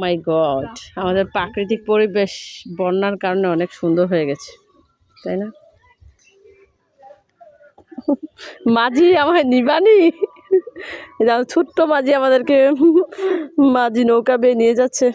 মাই god আমাদের প্রাকৃতিক পরিবেশ বন্যার কারণে অনেক সুন্দর হয়ে গেছে তাই না? মাঝি আমায় নিবানি? ছোট্ট মাঝি আমাদেরকে মাঝি নৌকা বেয়ে নিয়ে যাচ্ছে।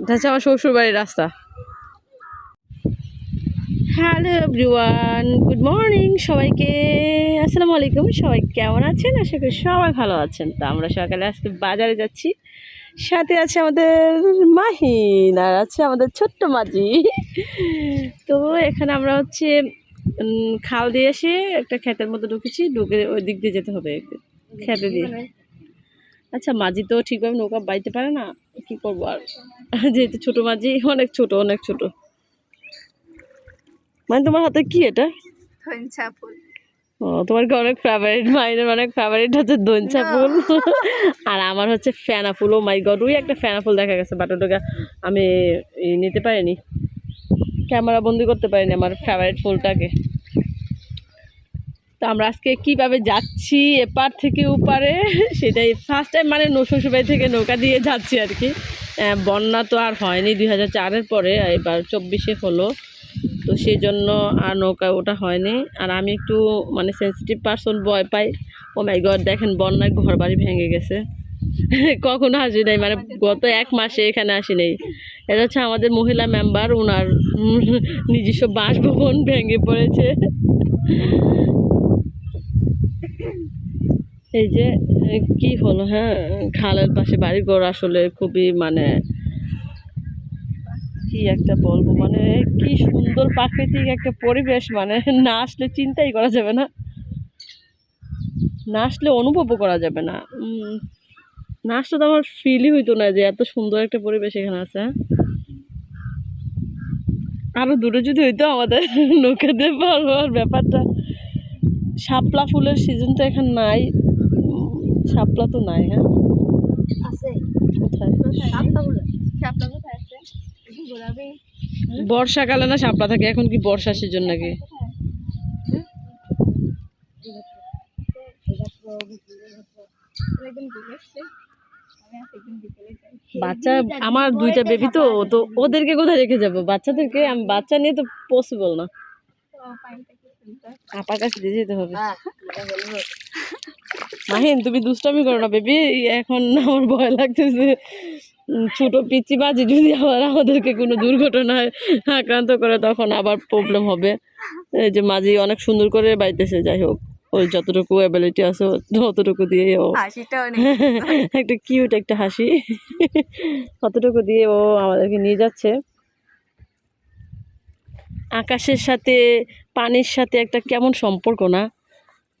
এটা হচ্ছে আমার শ্বশুর বাড়ির রাস্তা। হ্যালো এভরিওয়ান, গুড মর্নিং সবাইকে। আসসালামু আলাইকুম, সবাই কেমন আছেন? আশা করি সবাই ভালো আছেন। তো আমরা সকালে আজকে বাজারে যাচ্ছি। সাথে আছে আমাদের মাহিন আর আছে আমাদের ছোট্ট মাঝি। তো এখানে আমরা হচ্ছে খাল দিয়ে এসে একটা ক্ষেতের মধ্যে ঢুকেছি। ঢুকে ওই দিক দিয়ে যেতে হবে। খেতে দিয়ে। আচ্ছা মাঝি তো ঠিকভাবে নৌকা বাইতে পারে না। কি করব আর? যেহেতু ছোটো মাঝি, অনেক ছোট অনেক ছোট। মানে তোমার হাতে কি এটা? ফুল ও তোমার কি অনেক ফেভারিট মাইনের অনেক ফেভারিট হচ্ছে দঞ্চা ফুল আর আমার হচ্ছে ফ্যানা ফুল ও মাই গড ওই একটা ফ্যানা ফুল দেখা গেছে বাট ওটাকে আমি নিতে পারিনি। ক্যামেরা বন্দি করতে পারিনি আমার ফেভারিট ফুলটাকে। তো আমরা আজকে কীভাবে যাচ্ছি এপার থেকে ওপারে সেটাই ফার্স্ট টাইম মানে শ্বশুরবাড়ি থেকে নৌকা দিয়ে যাচ্ছি আর কি। বন্যা তো আর হয়নি দুই হাজার চারের পরে এবার চব্বিশে হলো। সেই জন্য আর নৌকা ওটা হয়নি। আর আমি একটু মানে সেন্সিটিভ পার্সন ভয় পাই। ও মাই গড দেখেন বন্যায় ঘর বাড়ি ভেঙে গেছে। কখনো আসি নাই মানে গত এক মাসে এখানে আসি নাই। এটা হচ্ছে আমাদের মহিলা মেম্বার ওনার নিজস্ব বাসভবন ভেঙে পড়েছে। এই যে, কি হলো হ্যাঁ? খালের পাশে বাড়ি ঘর আসলে খুবই মানে কি একটা বলব মানে কি সুন্দর প্রাকৃতিক একটা পরিবেশ মানে না আসলে চিন্তাই করা যাবে না। না আসলে অনুভবও করা যাবে না। না আসলে তো আমার ফিলই হইতো না যে এত সুন্দর একটা পরিবেশ এখানে আছে। হ্যাঁ? আরও দূরে যদি হইতো আমাদের নৌকাতে পারবার ব্যাপারটা। শাপলা ফুলের সিজন তো এখন নাই। শাপলা তো নাই হ্যাঁ? আছে। কোথায়? শাপলা ফুল শাপলা কোথায় আছে? গোলাপি। বর্ষাকালে না শাপলা থাকে, এখন কি বর্ষা সিজন নাকি? বাচ্চা, আমার দুইটা বেবি তো তো ওদেরকে কোথায় রেখে যাব? বাচ্চাদেরকে আমি বাচ্চা নিয়ে তো পসিবল না। আপার কাছে দিয়ে যেতে হবে। মাহিন, তুমি দুষ্টামি করো না বেবি এখন আমার ভয় লাগতেছে। ছোট পিচি বাজি যদি আবার আমাদেরকে কোনো দুর্ঘটনায় আক্রান্ত করে তখন আবার প্রবলেম হবে। এই যে মাঝি অনেক সুন্দর করে বাইতেছে যাই হোক। ওই যতটুকু অ্যাবিলিটি আছে অতটুকু দিয়ে ও একটা কিউট একটা হাসি। কতটুকু দিয়ে ও আমাদেরকে নিয়ে যাচ্ছে। আকাশের সাথে পানির সাথে একটা কেমন সম্পর্ক না?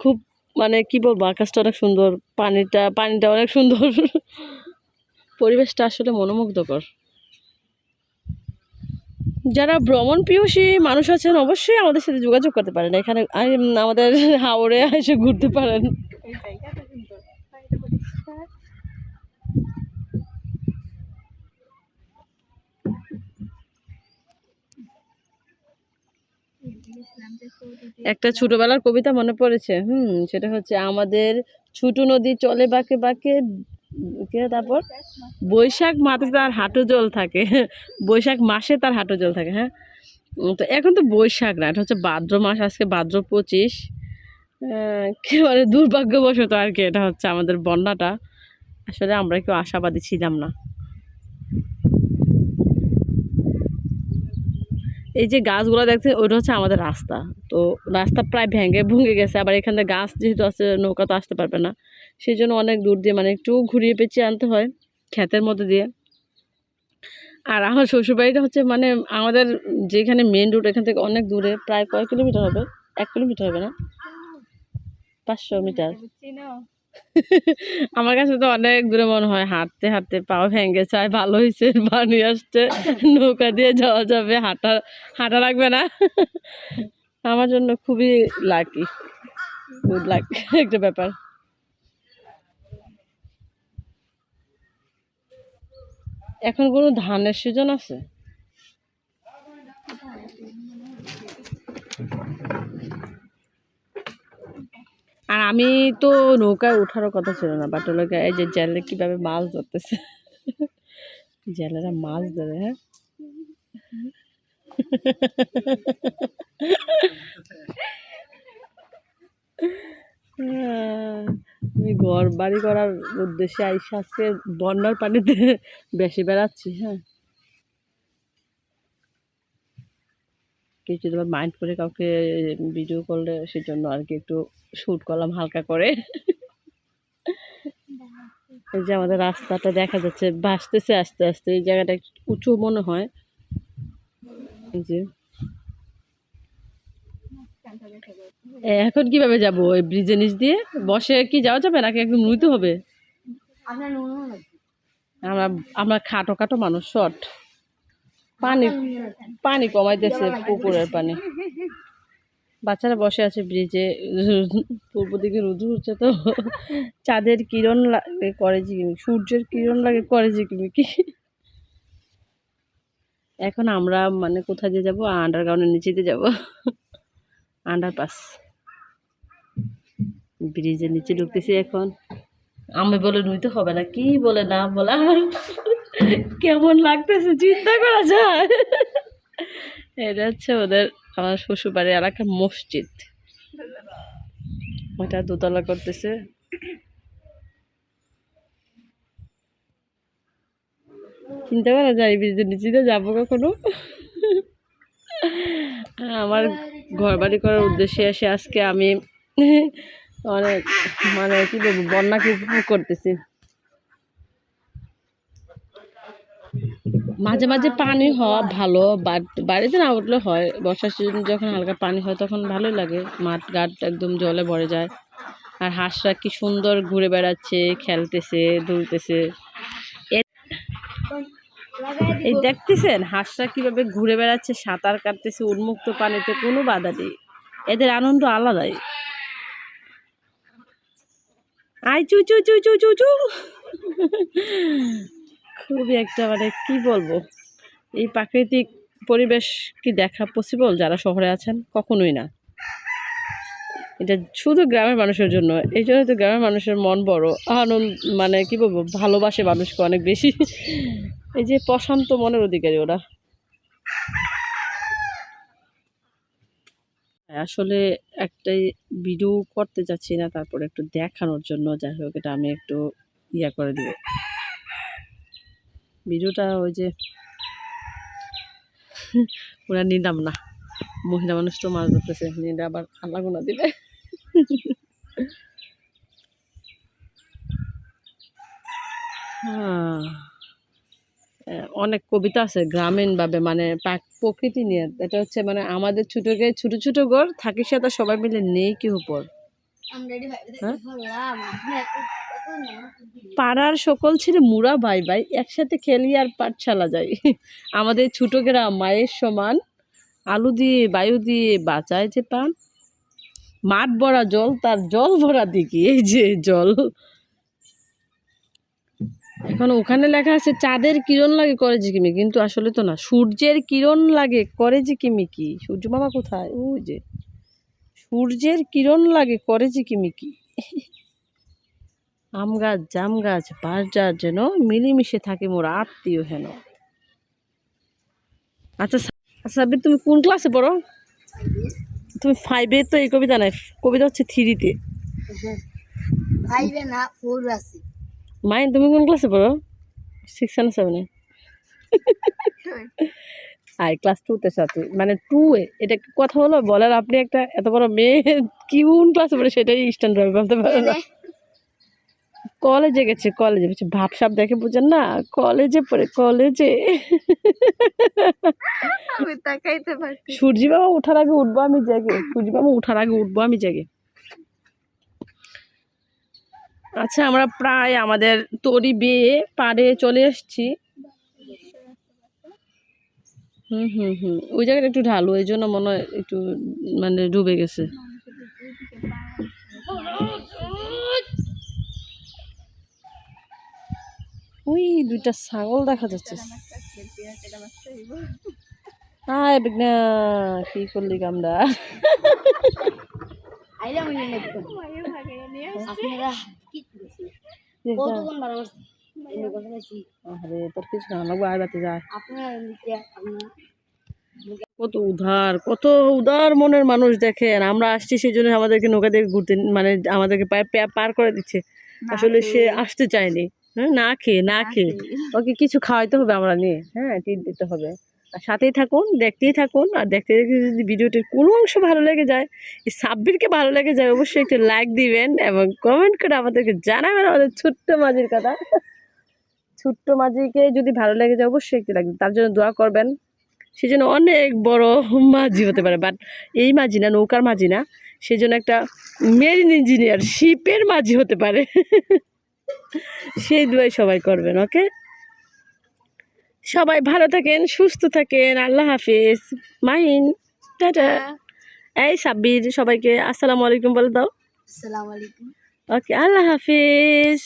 খুব মানে কি বলব আকাশটা অনেক সুন্দর পানিটা পানিটা অনেক সুন্দর। পরিবেশটা আসলে মনোমুগ্ধকর। যারা ভ্রমণ প্রিয়সী মানুষ আছেন, অবশ্যই আমাদের সাথে যোগাযোগ করতে পারেন। এখানে আমাদের হাওড়ে এসে ঘুরতে পারেন। একটা ছোটবেলার কবিতা মনে পড়েছে? হুম, সেটা হচ্ছে, আমাদের ছোট নদী চলে বাঁকে বাঁকে তারপর? বৈশাখ মাসে তার হাঁটু জল থাকে। বৈশাখ মাসে তার হাঁটু জল থাকে হ্যাঁ? তো এখন তো বৈশাখ না এটা হচ্ছে ভাদ্র মাস, আজকে ভাদ্র পঁচিশ। কি মানে দুর্ভাগ্যবশত আর কি, এটা হচ্ছে আমাদের বন্যাটা। আসলে আমরা কেউ আশাবাদী ছিলাম না। এই যে গাছগুলো দেখছেন ওইটা হচ্ছে আমাদের রাস্তা। তো রাস্তা প্রায় ভেঙে ভুঙে গেছে, আবার এখানে গাছ যেহেতু আছে, নৌকা তো আসতে পারবে না। সেই জন্য অনেক দূর দিয়ে মানে একটু ঘুরিয়ে পেঁচিয়ে আনতে হয় ক্ষেতের মধ্যে দিয়ে। আর আমার শ্বশুরবাড়িটা হচ্ছে মানে আমাদের যেখানে মেন রুট এখান থেকে অনেক দূরে, প্রায় কয় কিলোমিটার হবে? এক কিলোমিটার হবে না? পাঁচশো মিটার। আমার কাছে তো অনেক দূরে মনে হয়, হাঁটতে হাঁটতে পাও ভেঙে যায় ভালো হয়েছে পানি আসছে, নৌকা দিয়ে যাওয়া যাবে, হাঁটা হাঁটা লাগবে না। আমার জন্য খুবই লাকি গুড লাক একটা ব্যাপার। এখন কোনো ধানের সিজন আছে? আমি তো নৌকায় ওঠারও কথা ছিল না বাট ওলোকে এই যে জেলে কীভাবে মাছ ধরতেছে। জেলেরা মাছ ধরে হ্যাঁ? আমি ঘর বাড়ি করার উদ্দেশ্যে আইসা আজকে বন্যার পানিতে বেশি বেড়াচ্ছি হ্যাঁ? কিছু তোমার মাইন্ড করে কাউকে ভিডিও করলে সেজন্য আর কি একটু শ্যুট করলাম হালকা করে। এই যে আমাদের রাস্তাটা দেখা যাচ্ছে ভাসতেছে আস্তে আস্তে এই জায়গাটা একটু উঁচু মনে হয়। এই যে। এখন কীভাবে যাব? ওই ব্রিজের নিচ দিয়ে? বসে কি যাওয়া যাবে নাকি একদম নুইতে হবে? আমরা আমরা খাটো খাটো মানুষ শর্ট পানি পানি কমাইতেছে পুকুরের পানি। বাচ্চারা বসে আছে ব্রিজে পূর্ব দিকে রুদু হচ্ছে তো। চাঁদের কিরণ লাগে করে ঝিকিমি সূর্যের কিরণ লাগে করে ঝিকিমি কি। এখন আমরা মানে কোথায় দিয়ে যাব? আন্ডারগ্রাউন্ডের নিচে দিয়ে যাব। আন্ডারপাস। ব্রিজের নিচে ঢুকতেছি এখন। আমি বলে নুইতে হবে না কি বলে না বলে আমার কেমন লাগতেছে? চিন্তা করা যায়। এটা হচ্ছে ওদের আমার শ্বশুরবাড়ির এলাকার মসজিদ। ওটা দোতলা করতেছে। চিন্তা করা যায় ব্রিজের নিচে দিয়ে যাব কখনো? আমার ঘর বাড়ি করার উদ্দেশ্যে এসে আজকে আমি অনেক মানে কি বলব, বন্যাকে উপভোগ করতেছি। মাঝে মাঝে পানি হওয়া ভালো বাট বাড়িতে না উঠলে হয় বর্ষার সিজন যখন হালকা পানি হয় তখন ভালোই লাগে মাঠ ঘাট একদম জলে ভরে যায়। আর হাঁসরা কি সুন্দর ঘুরে বেড়াচ্ছে খেলতেছে দুলতেছে। এই দেখতেছেন হাঁসরা কীভাবে ঘুরে বেড়াচ্ছে সাঁতার কাটতেছে উন্মুক্ত পানিতে কোনো বাধা নেই। এদের আনন্দ আলাদাই। আই চু চু চু চু চু চু। খুবই একটা মানে কি বলব? এই প্রাকৃতিক পরিবেশ কি দেখা পসিবল যারা শহরে আছেন? কখনোই না। এটা শুধু গ্রামের মানুষের জন্য, এই জন্য তো গ্রামের মানুষের মন বড়। আনন্দ মানে কি বলব? ভালোবাসে মানুষকে অনেক বেশি। এই যে প্রশান্ত মনের অধিকারী ওরা। আসলে একটাই ভিডিও করতে যাচ্ছি না, তারপরে একটু দেখানোর জন্য। যাই হোক, এটা আমি একটু ইয়া করে দিব। ভিডিওটা ওই যে ওরা নিলাম না। মহিলা মানুষ তো মাছ ধরতেছে নিলে আবার আল্লাহ গুণা দিবে। হ্যাঁ অনেক কবিতা আছে গ্রামীণ ভাবে মানে প্রকৃতি নিয়ে। এটা হচ্ছে মানে আমাদের ছোট গায়ে ছোট ছোট ঘর থাকি সাথে সবাই মিলে নেই কি উপর। হ্যাঁ? পাড়ার সকল ছেলে মুড়া ভাই ভাই, একসাথে খেলি আর পাঠশালা যাই। আমাদের ছোট গ্রাম, মায়ের সমান, আলু দিয়ে, বায়ু দিয়ে বাঁচায় যে পান। মাঠ ভরা জল, তার জল ভরা দিকে এই যে জল। এখন ওখানে লেখা আছে, চাঁদের কিরণ লাগে করে জিকিমি কিন্তু আসলে তো না, সূর্যের কিরণ লাগে করে জিকিমি কি? সূর্য মামা কোথায়? ওই যে, সূর্যের কিরণ লাগে করে জিকিমি কি? আম গাছ জাম গাছ গাছ যেন মিলেমিশে থাকে মোর আত্মীয় হেন। আচ্ছা আচ্ছা সাব্বির তুমি কোন ক্লাসে পড়ো? তুমি ফাইভে তো এই কবিতা নাই কবিতা হচ্ছে থ্রিতে ফাইভে না ফোর আছে। মাইন তুমি কোন ক্লাসে পড়ো? সিক্স না সেভেনে আই ক্লাস টুতে সাথে। মানে টু এ এটা কথা হলো? বলার আপনি একটা এত বড় মেয়ে কি কোন ক্লাসে পড়ে সেটাই স্ট্যান্ড হবে বলতে পারো না। কলেজে গেছে কলেজে। গেছে ভাবসাব দেখে বুঝেন না কলেজে পড়ে কলেজে। সূর্যি বাবা ওঠার আগে উঠবো আমি জেগে সূর্যি বাবা ওঠার আগে উঠবো আমি জেগে। আচ্ছা আমরা প্রায় আমাদের তরি বেয়ে পাড়ে চলে এসেছি। হুম হুম হুম। ওই জায়গাটা একটু ঢালু ওই জন্য মনে হয় একটু মানে ডুবে গেছে। ওই দুইটা ছাগল দেখা যাচ্ছে। হাই বিঘ্না কি করলি আমরা? তোর কিছু না লাগবে আর বাতে যায় কত উদার কত উদার মনের মানুষ দেখেন। আমরা আসছি সেই জন্য আমাদেরকে নৌকা দিয়ে ঘুরতে মানে আমাদেরকে পার করে দিচ্ছে। আসলে সে আসতে চায়নি। হ্যাঁ না খেয়ে না খেয়ে। ওকে কিছু খাওয়াইতে হবে আমরা নিয়ে হ্যাঁ ট্রিট দিতে হবে। আর সাথেই থাকুন দেখতেই থাকুন আর দেখতে দেখতে যদি ভিডিওটির কোনো অংশ ভালো লেগে যায় এই সাব্বিরকে ভালো লেগে যায় অবশ্যই একটু লাইক দিবেন এবং কমেন্ট করে আমাদেরকে জানাবেন আমাদের ছোট্ট মাঝির কথা। ছোট্ট মাঝিকে যদি ভালো লেগে যায় অবশ্যই একটু লাগবে তার জন্য দোয়া করবেন। সে জন্য অনেক বড় মাঝি হতে পারে বাট এই মাঝি না নৌকার মাঝি না সেই জন্য একটা মেরিন ইঞ্জিনিয়ার শিপের মাঝি হতে পারে। সেই দুয়াই সবাই করবেন ওকে? সবাই ভালো থাকেন সুস্থ থাকেন আল্লাহ হাফিজ। মাহিন টাটা। এই সাব্বির সবাইকে আসসালামু আলাইকুম বলে দাও। আসসালামু আলাইকুম। ওকে আল্লাহ হাফিজ।